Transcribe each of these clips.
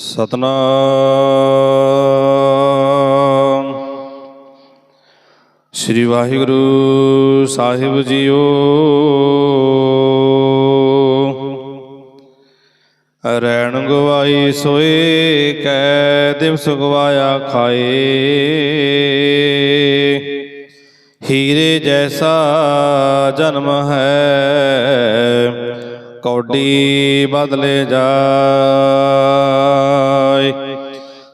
ਸਤਨਾਮ। ਸ੍ਰੀ ਵਾਹਿਗੁਰੂ ਸਾਹਿਬ ਜੀਓ। ਰੈਣ ਗਵਾਈ ਸੋਏ, ਕੈ ਦਿਵਸ ਗਵਾਇਆ ਖਾਏ। ਹੀਰੇ ਜੈਸਾ ਜਨਮ ਹੈ, ਕੌਡੀ ਬਦਲੇ ਜਾ।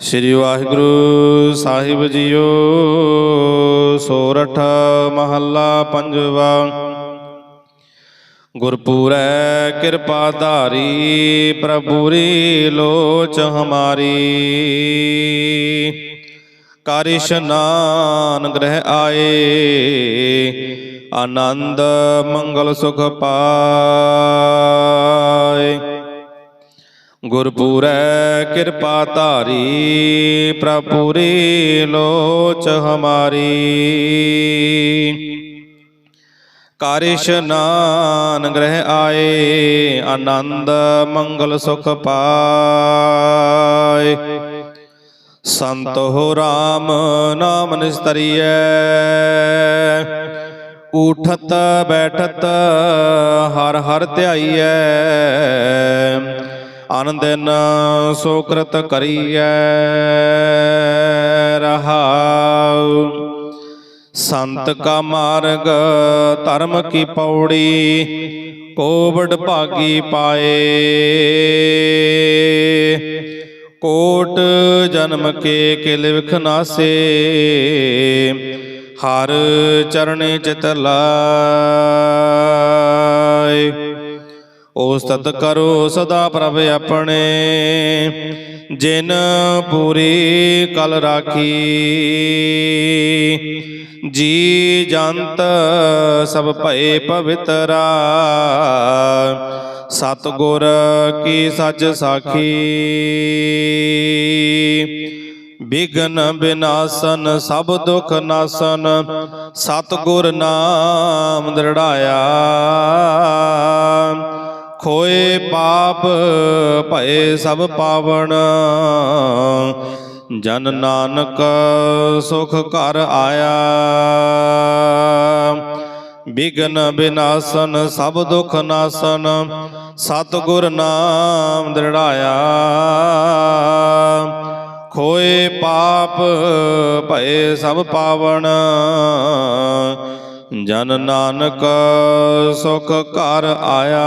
ਸ੍ਰੀ ਵਾਹਿਗੁਰੂ ਸਾਹਿਬ ਜੀਓ, ਸੋਰਠ ਮਹੱਲਾ ਪੰਜਵਾ। ਗੁਰਪੂਰੈ ਕਿਰਪਾ ਧਾਰੀ ਪ੍ਰਭੂਰੀ ਲੋਚ ਹਮਾਰੀ। ਕਰ ਇਸ਼ਨਾਨ ਗ੍ਰਹਿ ਆਏ, ਆਨੰਦ ਮੰਗਲ ਸੁਖ ਪਾ ਗੁਰਪੂਰੈ ਕਿਰਪਾ ਧਾਰੀ ਪ੍ਰਭੂਰੀ ਲੋਚ ਹਮਾਰੀ। ਕਰ ਇਸ਼ਨਾਨ ਗ੍ਰਹਿ ਆਏ, ਆਨੰਦ ਮੰਗਲ ਸੁਖ ਪਾਏ। ਸੰਤ ਹੋ RAM ਨਾਮ ਨਿਸਤਰੀਐ, ਉਠਤ ਬੈਠਤ ਹਰ ਹਰ ਧਿਆਈਐ। ਆਨੰਦਨ ਸੋਕ੍ਰਤ ਕਰੀਐ ਰਹਾਉ। ਸੰਤ ਕਾ ਮਾਰਗ ਧਰਮ ਕੀ ਪੌੜੀ, ਕੋਵਡ ਭਾਗੀ ਪਾਏ। ਕੋਟ ਜਨਮ ਕੇ ਕਿਲ ਵਿਖ ਹਰ ਚਰਣੇ ਚਿਤ ਲਾਏ। ਉਸਤਤ ਕਰੋ ਸਦਾ ਪ੍ਰਭ ਆਪਣੇ, ਜਿਨ ਪੂਰੀ ਕਲ ਰਾਖੀ। ਜੀ ਜੰਤ ਸਭ ਭਏ ਪਵਿੱਤਰਾ ਸਤ ਗੁਰ ਕੀ ਸੱਚ ਸਾਖੀ। ਬਿਗਨ ਬਿਨਾਸਨ ਸਭ ਦੁਖ ਨਾਸਨ ਸਤ ਗੁਰ ਨਾਮ ਦ੍ਰਿੜਾਇਆ। ਪਾਪ ਭਏ ਸਭ ਪਾਵਨ ਜਨ ਨਾਨਕ ਸੁਖ ਘਰ ਆਇਆ। ਬਿਗਨ ਬਿਨਾਸਨ, ਸਭ ਦੁਖ ਨਾਸਨ ਸਤ ਗੁਰ ਨਾਮ ਦ੍ਰਿੜਾਇਆ। ਖੋਏ ਪਾਪ ਭਏ ਸਭ ਪਾਵਨ ਜਨ ਨਾਨਕ ਸੁਖ ਘਰ ਆਇਆ।